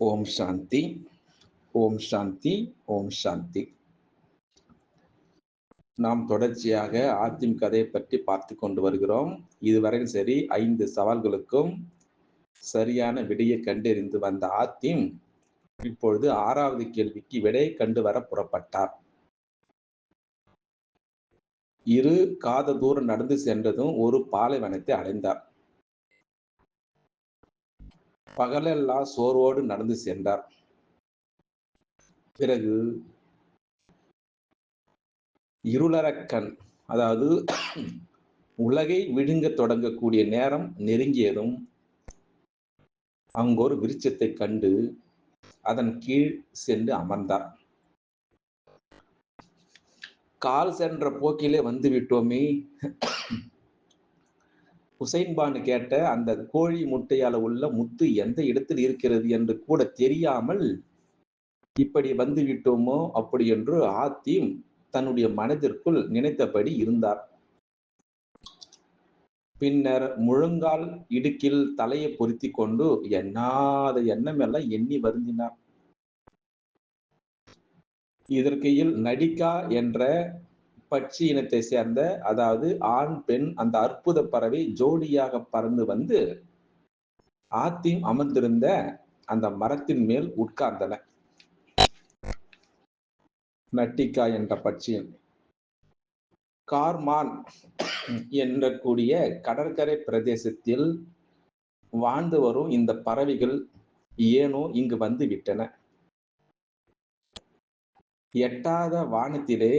ஓம் சாந்தி ஓம் சாந்தி ஓம் சாந்தி. நாம் தொடர்ச்சியாக ஆத்திம் கதையை பற்றி பார்த்து கொண்டு வருகிறோம். இதுவரையும் சரி ஐந்து சவால்களுக்கும் சரியான விடையை கண்டறிந்து வந்த ஆத்திம் இப்பொழுது ஆறாவது கேள்விக்கு விடை கண்டு வர புறப்பட்டார். இரு காத தூரம் நடந்து சென்றதும் ஒரு பாலைவனத்தை அடைந்தார். பகலெல்லாம் சோர்வோடு நடந்து சென்றார். பிறகு இருளரக்கண் அதாவது உலகை விழுங்க தொடங்கக்கூடிய நேரம் நெருங்கியதும் அங்கொரு விருட்சத்தை கண்டு அதன் கீழ் சென்று அமர்ந்தார். கால் சென்ற போக்கிலே வந்து விட்டோமே ஹுசைன்பானு கேட்ட அந்த கோழி முட்டையால உள்ள முத்து எந்த இடத்தில் இருக்கிறது என்று கூட தெரியாமல் இப்படி வந்து விட்டோமோ அப்படி என்று ஆத்தியும் தன்னுடைய மனதிற்குள் நினைத்தபடி இருந்தார். பின்னர் முழங்கால் இடுக்கில் தலையை பொருத்தி கொண்டு எண்ணாத எண்ணம் எல்லாம் எண்ணி வருந்தினார். இதற்கையில் நடிகா என்ற பட்சி இனத்தை சேர்ந்த அதாவது ஆண் பெண் அந்த அற்புத பறவை ஜோடியாக பறந்து வந்து ஆத்திம் அமர்ந்திருந்த அந்த மரத்தின் மேல் உட்கார்ந்தன. நட்டிகா என்ற பட்சியன் கார்மான் என்ற கூடிய கடற்கரை பிரதேசத்தில் வாழ்ந்து வரும் இந்த பறவைகள் ஏனோ இங்கு வந்து விட்டன. எட்டாத வானத்திலே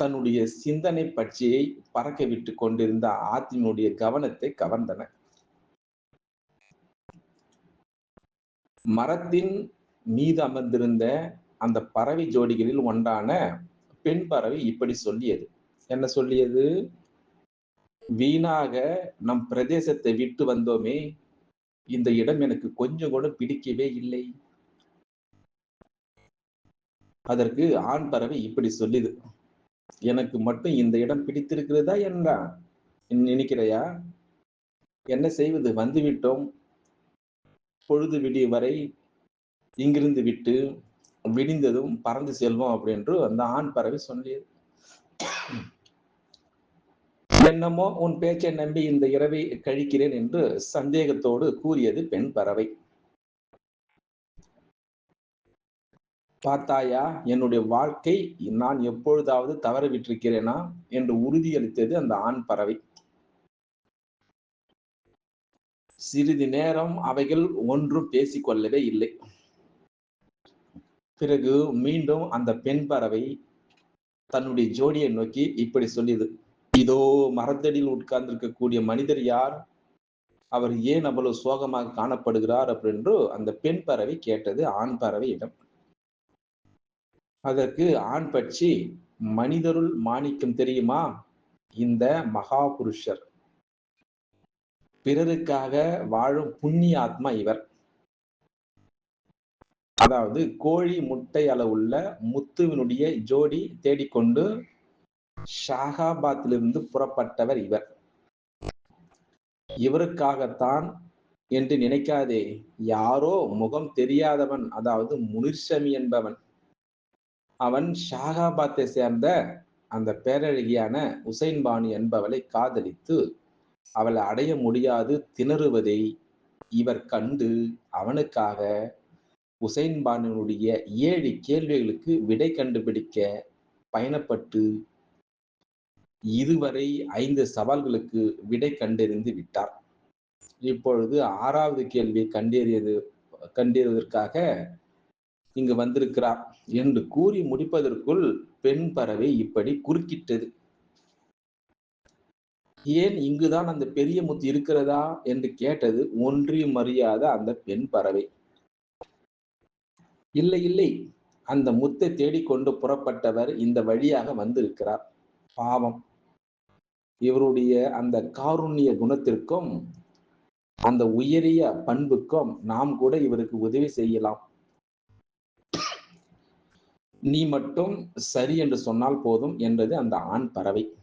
தன்னுடைய சிந்தனை பட்சியை பறக்க விட்டு கொண்டிருந்த ஆத்தினுடைய கவனத்தை கவர்ந்தன. மரத்தின் மீது அமர்ந்திருந்த அந்த பறவை ஜோடிகளில் ஒன்றான பெண் பறவை இப்படி சொல்லியது. என்ன சொல்லியது? வீணாக நம் பிரதேசத்தை விட்டு வந்தோமே இந்த இடம் எனக்கு கொஞ்சம் கூட பிடிக்கவே இல்லை. அதற்கு ஆண் பறவை இப்படி சொல்லிது எனக்கு மட்டும் இந்த இடம் பிடித்திருக்கிறதா என்றா நினைக்கிறையா? என்ன செய்வது? வந்துவிட்டோம். பொழுது விடிய வரை இங்கிருந்து விட்டு விடிந்ததும் பறந்து செல்வோம் அப்படின்று அந்த ஆண் பறவை சொல்லியது. என்னமோ உன் பேச்சை நம்பி இந்த இரவை கழிக்கிறேன் என்று சந்தேகத்தோடு கூறியது பெண் பறவை. பார்த்தாயா என்னுடைய வாழ்க்கை நான் எப்பொழுதாவது தவற விட்டிருக்கிறேனா என்று உறுதியளித்தது அந்த ஆண் பறவை. சிறிது நேரம் அவைகள் ஒன்றும் பேசிக்கொள்ளவே இல்லை. பிறகு மீண்டும் அந்த பெண் பறவை தன்னுடைய ஜோடியை நோக்கி இப்படி சொல்லியது. இதோ மரத்தடியில் உட்கார்ந்திருக்கக்கூடிய மனிதர் யார்? அவர் ஏன் அவ்வளவு சோகமாக காணப்படுகிறார்? அப்படின்னு அந்த பெண் பறவை கேட்டது ஆண் பறவையிடம். அதற்கு ஆண் பட்சி மனிதருள் மாணிக்கம் தெரியுமா? இந்த மகா புருஷர் பிறருக்காக வாழும் புண்ணிய ஆத்மா இவர். அதாவது கோழி முட்டை அளவுள்ள முத்துவினுடைய ஜோடி தேடிக்கொண்டு ஷாகாபாத்திலிருந்து புறப்பட்டவர் இவர். இவருக்காகத்தான் என்று நினைக்காதே. யாரோ முகம் தெரியாதவன் அதாவது முனிர்சமி என்பவன். அவன் ஷாகாபாத்தை சேர்ந்த அந்த பேரழகியான உசைன் பானு என்பவளை காதலித்து அவளை அடைய முடியாது திணறுவதை இவர் கண்டு அவனுக்காக உசைன் பானுடைய ஏழு கேள்விகளுக்கு விடை கண்டுபிடிக்க பயணப்பட்டு இதுவரை ஐந்து சவால்களுக்கு விடை கண்டறிந்து விட்டார். இப்பொழுது ஆறாவது கேள்வியை கண்டறியது கண்டறிவதற்காக இங்கு வந்திருக்கிறார் என்று கூறி முடிப்பதற்குள் பெண் பறவை இப்படி குறுக்கிட்டது. ஏன் இங்குதான் அந்த பெரிய முத்து இருக்கிறதா என்று கேட்டது ஒன்றியும் அறியாத அந்த பெண் பறவை. இல்லை இல்லை அந்த முத்தை தேடிக்கொண்டு புறப்பட்டவர் இந்த வழியாக வந்திருக்கிறார். பாவம். இவருடைய அந்த காருண்ய குணத்திற்கும் அந்த உயரிய பண்புக்கும் நாம் கூட இவருக்கு உதவி செய்யலாம். நீ மட்டும் சரி என்று சொன்னால் போதும் என்றது அந்த ஆண் பறவை.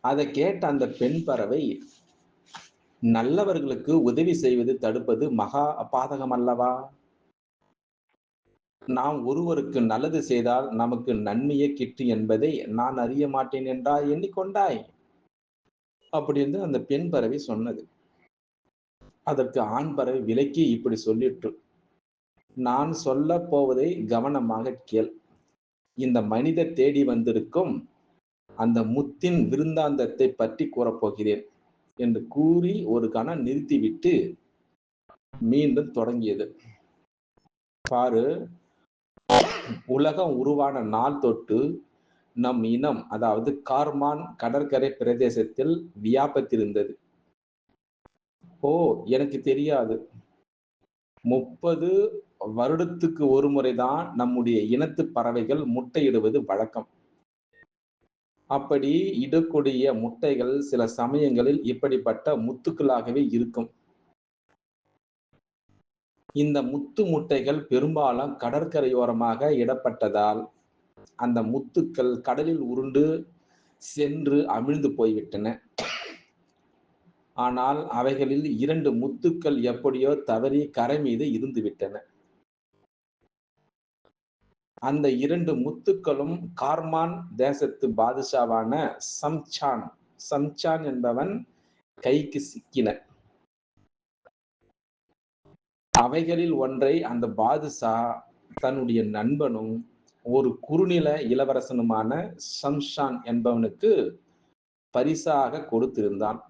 அதை கேட்ட அந்த பெண் பறவை நல்லவர்களுக்கு உதவி செய்வது தடுப்பது மகா பாதகம் அல்லவா? நாம் ஒருவருக்கு நல்லது செய்தால் நமக்கு நன்மையே கிட்டு என்பதை நான் அறிய மாட்டேன் என்றா எண்ணிக்கொண்டாய்? அப்படின்னு அந்த பெண் பறவை சொன்னது. அதற்கு ஆண் பறவை விலக்கி இப்படி சொல்லிட்டு நான் சொல்ல போவதை கவனமாக கேள். இந்த மனிதர் தேடி வந்திருக்கும் அந்த முத்தின் விருந்தாந்தத்தை பற்றி கூறப்போகிறேன் என்று கூறி ஒரு கணம் நிறுத்திவிட்டு மீண்டும் தொடங்கியது. பாரு உலகம் உருவான நாள் தொட்டு நம் இனம் அதாவது கார்மான் கடற்கரை பிரதேசத்தில் வியாபத்திருந்தது. ஓ எனக்கு தெரியாது. முப்பது வருடத்துக்கு ஒரு முறைதான் நம்முடைய இனத்து பறவைகள் முட்டையிடுவது வழக்கம். அப்படி இடக்கூடிய முட்டைகள் சில சமயங்களில் இப்படிப்பட்ட முத்துக்களாகவே இருக்கும். இந்த முத்து முட்டைகள் பெரும்பாலும் கடற்கரையோரமாக இடப்பட்டதால் அந்த முத்துக்கள் கடலில் உருண்டு சென்று அமிழ்ந்து போய்விட்டன. ஆனால் அவைகளில் இரண்டு முத்துக்கள் எப்படியோ தவறி கரை மீது இருந்து விட்டன அந்த இரண்டு முத்துக்களும் கார்மான் தேசத்து பாதுஷாவான சம்சான். சம்சான் என்பவன் கைக்கு சிக்கின. அவைகளில் ஒன்றை அந்த பாதுஷா தன்னுடைய நண்பனும் ஒரு குறுநில இளவரசனுமான சம்ஷான் என்பவனுக்கு பரிசாக கொடுத்திருந்தான்.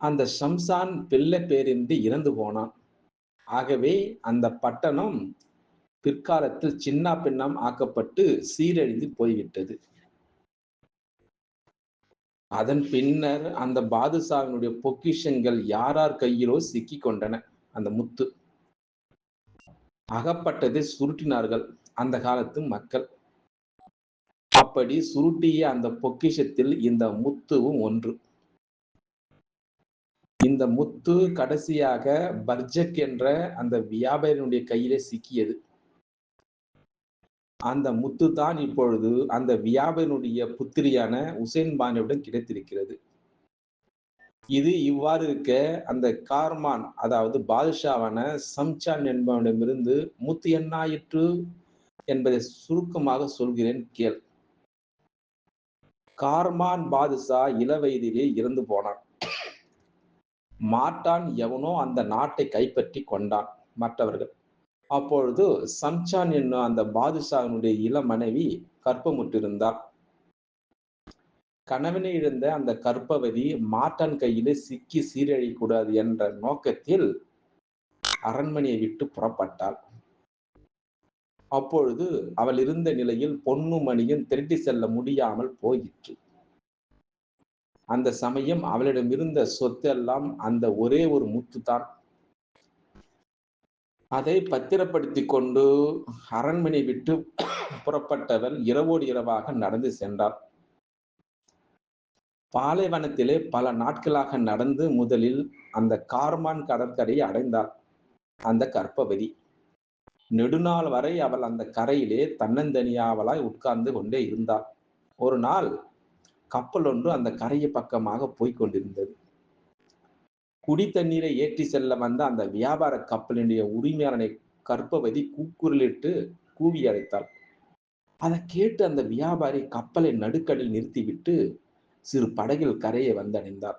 அந்த ஷம்சான் பிள்ளை பேரின்றி இறந்து போனான். ஆகவே அந்த பட்டணம் பிற்காலத்தில் சின்ன பின்னம் ஆக்கப்பட்டு சீரழிந்து போய்விட்டது. அதன் பின்னர் அந்த பாதுஷாவினுடைய பொக்கிஷங்கள் யாரார் கையிலோ சிக்கி கொண்டன அந்த முத்து. அகப்பட்டதை சுருட்டினார்கள் அந்த காலத்து மக்கள். அப்படி சுருட்டிய அந்த பொக்கிஷத்தில் இந்த முத்துவும் ஒன்று. இந்த முத்து கடைசியாக பர்ஜக் என்ற அந்த வியாபாரியினுடைய கையிலே சிக்கியது. அந்த முத்து தான் இப்பொழுது அந்த வியாபாரினுடைய புத்திரியான உசேன் பானியுடன் கிடைத்திருக்கிறது. இது இவ்வாறு இருக்க அந்த கார்மான் அதாவது பாதுஷாவான சம்சான் என்பவனிடமிருந்து முத்து என்னாயிற்று என்பதை சுருக்கமாக சொல்கிறேன் கேள். கார்மான் பாதுஷா இளவயதிலே இறந்து போனான். மாட்டான் எவனோ அந்த நாட்டை கைப்பற்றி கொண்டான் மற்றவர்கள். அப்பொழுது சம்சான் என்னும் அந்த பாதுஷாவினுடைய இள மனைவி கற்பமுற்றிருந்தார் கணவனை இழந்த அந்த கற்பவதி மாட்டான் கையிலே சிக்கி சீரழிக்கூடாது என்ற நோக்கத்தில் அரண்மனையை விட்டு புறப்பட்டாள். அப்பொழுது அவள் இருந்த நிலையில் பொன்னு மணியும் திருட்டி செல்ல முடியாமல் போயிற்று. அந்த சமயம் அவளிடம் இருந்த சொத்தெல்லாம் அந்த ஒரே ஒரு முத்து தான் அதை பத்திரப்படுத்தி கொண்டு அரண்மனை விட்டு புறப்பட்டவள் இரவோடு இரவாக நடந்து சென்றார் பாலைவனத்திலே பல நாட்களாக நடந்து முதலில் அந்த கார்மான் கடற்கரையை அடைந்தார் அந்த கற்பவதி நெடுநாள் வரை அவள் அந்த கரையிலே தன்னந்தனியாவலாய் உட்கார்ந்து கொண்டே இருந்தாள். ஒரு நாள் கப்பல் ஒன்று அந்த கரையை பக்கமாக போய்க் கொண்டிருந்தது. குடி தண்ணீரை ஏற்றி செல்ல வந்த அந்த வியாபார கப்பலினுடைய உரிமையாளனை கற்பவதி கூக்குரலிட்டு கூவி அழைத்தாள் அதை கேட்டு அந்த வியாபாரி கப்பலை நடுக்கடில் நிறுத்திவிட்டு சிறு படகில் கரையை வந்தடைந்தார்.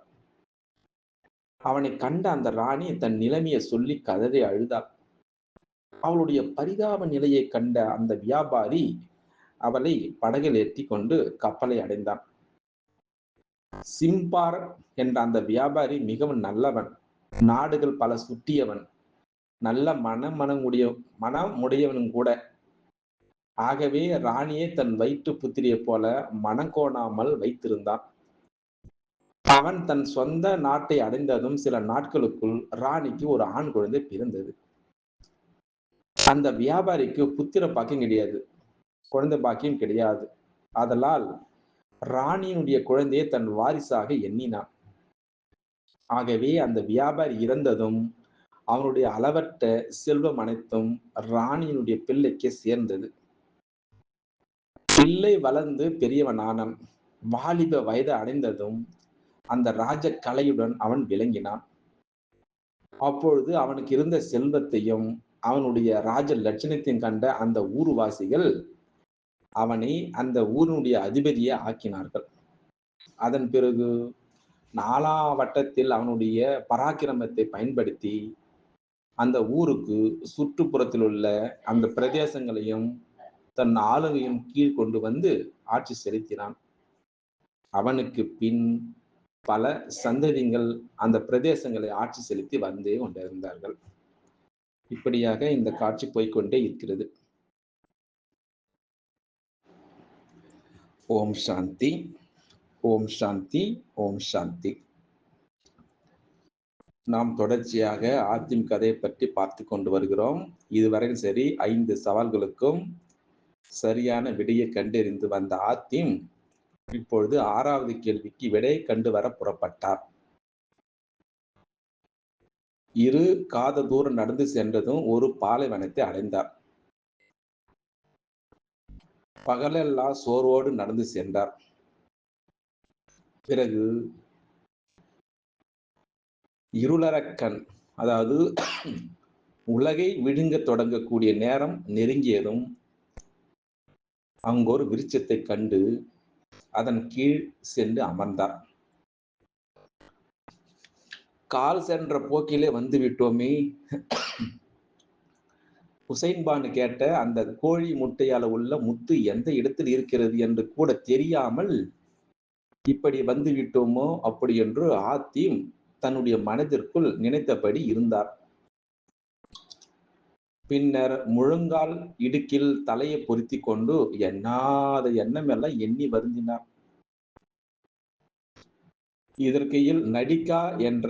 அவனை கண்ட அந்த ராணி தன் நிலைமையை சொல்லி கதறி அழுதாள். அவளுடைய பரிதாப நிலையை கண்ட அந்த வியாபாரி அவளை படகில் ஏற்றி கொண்டு கப்பலை அடைந்தான். சிம்பார் என்ற அந்த வியாபாரி மிகவும் நல்லவன். நாடுகள் பல சுட்டியவன். நல்ல மனமனமுடைய மனமுடையவனும் கூட. ஆகவே ராணியை தன் வயிற்று புத்திரியை போல மனங்கோணாமல் வைத்திருந்தான். அவன் தன் சொந்த நாட்டை அடைந்ததும் சில நாட்களுக்குள் ராணிக்கு ஒரு ஆண் குழந்தை பிறந்தது. அந்த வியாபாரிக்கு புத்திர பாக்கியம் கிடையாது. குழந்தை பாக்கியம் கிடையாது. அதனால் ராணியினுடைய குழந்தையை தன் வாரிசாக எண்ணினான். ஆகவே அந்த வியாபாரி இறந்ததும் அவனுடைய அளவற்ற செல்வம் அனைத்தும் ராணியினுடைய பிள்ளைக்கு சேர்ந்தது. பிள்ளை வளர்ந்து பெரியவனானான். வாலிப வயது அடைந்ததும் அந்த ராஜ கலையுடன் அவன் விளங்கினான். அப்பொழுது அவனுக்கு இருந்த செல்வத்தையும் அவனுடைய ராஜ லட்சணத்தையும் கண்ட அந்த ஊர்வாசிகள் அவனை அந்த ஊரினுடைய அதிபதியை ஆக்கினார்கள். அதன் பிறகு நாலா வட்டத்தில் அவனுடைய பராக்கிரமத்தை பயன்படுத்தி அந்த ஊருக்கு சுற்றுப்புறத்தில் உள்ள அந்த பிரதேசங்களையும் தன் ஆளுகையும் கீழ் கொண்டு வந்து ஆட்சி செலுத்தினான். அவனுக்கு பின் பல சந்ததிகள் அந்த பிரதேசங்களை ஆட்சி செலுத்தி வந்தே கொண்டிருந்தார்கள். இப்படியாக இந்த காட்சி போய்கொண்டே இருக்கிறது. ஓம் சாந்தி ஓம் சாந்தி ஓம் சாந்தி. நாம் தொடர்ச்சியாக ஆத்திம் கதையை பற்றி பார்த்து கொண்டு வருகிறோம். இதுவரையும் சரி ஐந்து சவால்களுக்கும் சரியான விடையை கண்டறிந்து வந்த ஆத்திம் இப்பொழுது ஆறாவது கேள்விக்கு விடை கண்டு வர புறப்பட்டார். இரு காத தூரம் நடந்து சென்றதும் ஒரு பாலைவனத்தை அடைந்தார். பகலெல்லாம் சோர்வோடு நடந்து சென்றார். பிறகு இருளரக்கண் அதாவது உலகை விழுங்க தொடங்கக்கூடிய நேரம் நெருங்கியதும் அங்கொரு விருட்சத்தை கண்டு அதன் கீழ் சென்று அமர்ந்தார். கால் சென்ற போக்கிலே வந்து விட்டோமே ஹுசைன்பானு கேட்ட அந்த கோழி முட்டையால உள்ள முத்து எந்த இடத்தில் இருக்கிறது என்று கூட தெரியாமல் இப்படி வந்து விட்டோமோ அப்படி என்று ஆத்தியும் தன்னுடைய மனதிற்குள் நினைத்தபடி இருந்தார். பின்னர் முழங்கால் இடுக்கில் தலையை பொருத்தி கொண்டு எண்ணாத எண்ணம் எல்லாம் எண்ணி வருந்தினார். இதற்கையில் நடிகா என்ற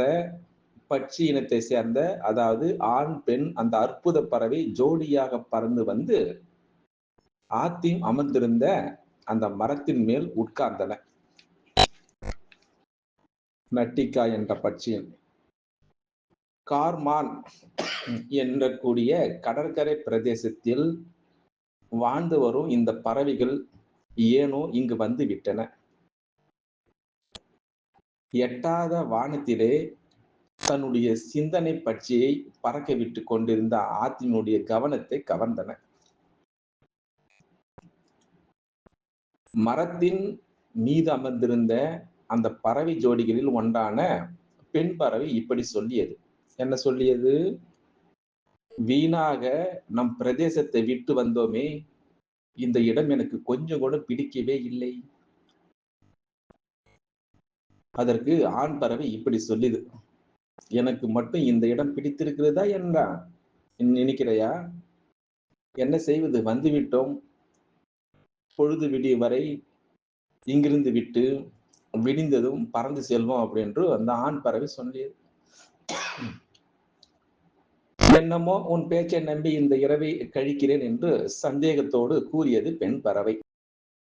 பட்சி இனத்தை சேர்ந்த அதாவது ஆண் பெண் அந்த அற்புத பறவை ஜோடியாக பறந்து வந்து ஆத்திம் அமர்ந்திருந்த அந்த மரத்தின் மேல் உட்கார்ந்தன. நட்டிகா என்ற பட்சியன் கார்மான் என்ற கூடிய கடற்கரை பிரதேசத்தில் வாழ்ந்து வரும் இந்த பறவைகள் ஏனோ இங்கு வந்து விட்டன. எட்டாத வானத்திலே தன்னுடைய சிந்தனை பட்சியை பறக்க விட்டு கொண்டிருந்த ஆத்தினுடைய கவனத்தை கவர்ந்தன. மரத்தின் மீது அமர்ந்திருந்த அந்த பறவை ஜோடிகளில் ஒன்றான பெண் பறவை இப்படி சொல்லியது. என்ன சொல்லியது? வீணாக நம் பிரதேசத்தை விட்டு வந்தோமே இந்த இடம் எனக்கு கொஞ்சம் கூட பிடிக்கவே இல்லை. அதற்கு ஆண் பறவை இப்படி சொல்லிது எனக்கு மட்டும் இந்த இடம் பிடித்திருக்கிறதா என்றா நினைக்கிறையா? என்ன செய்வது? வந்துவிட்டோம். பொழுது விடிய வரை இங்கிருந்து விட்டு விடிந்ததும் பறந்து செல்வோம் அப்படின்று அந்த ஆண் பறவை சொல்லியது. என்னமோ உன் பேச்சை நம்பி இந்த இரவை கழிக்கிறேன் என்று சந்தேகத்தோடு கூறியது பெண் பறவை.